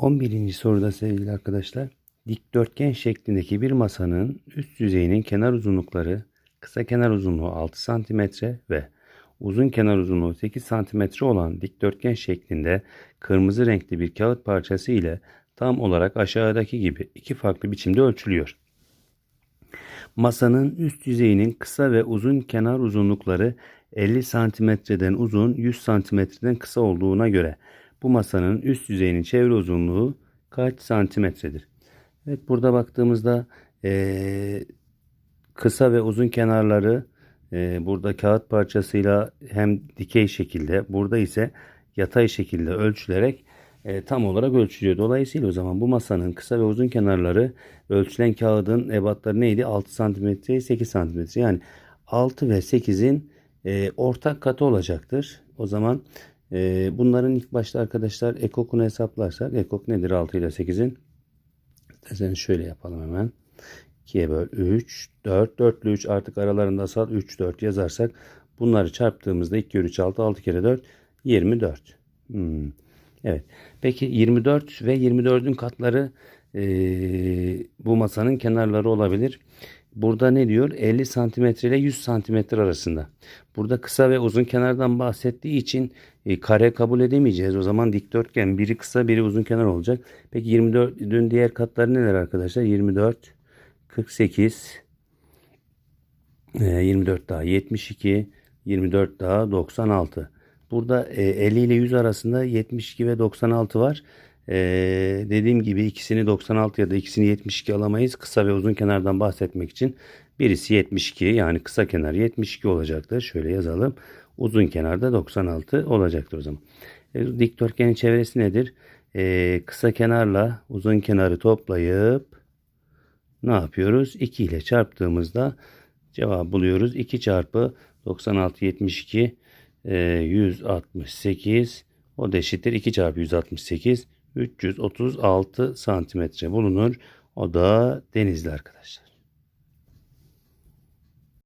11. soruda sevgili arkadaşlar, dikdörtgen şeklindeki bir masanın üst yüzeyinin kenar uzunlukları kısa kenar uzunluğu 6 cm ve uzun kenar uzunluğu 8 cm olan dikdörtgen şeklinde kırmızı renkli bir kağıt parçası ile tam olarak aşağıdaki gibi iki farklı biçimde ölçülüyor. Masanın üst yüzeyinin kısa ve uzun kenar uzunlukları 50 santimetreden uzun 100 santimetreden kısa olduğuna göre bu masanın üst yüzeyinin çevre uzunluğu kaç santimetredir? Evet burada baktığımızda eee, kısa ve uzun kenarları eee, burada kağıt parçasıyla hem dikey şekilde burada ise yatay şekilde ölçülerek e, tam olarak ölçülüyor. Dolayısıyla o zaman bu masanın kısa ve uzun kenarları ölçülen kağıdın ebatları neydi? 6 santimetre 8 santimetre. Yani 6 ve 8'in e, ortak katı olacaktır. O zaman e, bunların ilk başta arkadaşlar ekokunu hesaplarsak ekok nedir 6 ile 8'in? İsterseniz şöyle yapalım hemen. 2'ye böl 3, 4, 4 ile 3 artık aralarında asal 3, 4 yazarsak bunları çarptığımızda 2 kere 3, 6, 6 kere 4, 24. Hmm. Evet. Peki 24 ve 24'ün katları eee, bu masanın kenarları olabilir. Burada ne diyor? 50 santimetre ile 100 santimetre arasında. Burada kısa ve uzun kenardan bahsettiği için e, kare kabul edemeyeceğiz. O zaman dikdörtgen biri kısa biri uzun kenar olacak. Peki 24'ün diğer katları neler arkadaşlar? 24, 48, e, 24 daha 72, 24 daha 96. Burada e, 50 ile 100 arasında 72 ve 96 var. E, dediğim gibi ikisini 96 ya da ikisini 72 alamayız. Kısa ve uzun kenardan bahsetmek için birisi 72 yani kısa kenar 72 olacaktır. Şöyle yazalım. Uzun kenarda 96 olacaktır o zaman. E, dikdörtgenin çevresi nedir? E, kısa kenarla uzun kenarı toplayıp ne yapıyoruz? 2 ile çarptığımızda cevap buluyoruz. 2 çarpı 96 72 e, 168 o da eşittir 2 çarpı 168 336 santimetre bulunur. O da denizli arkadaşlar.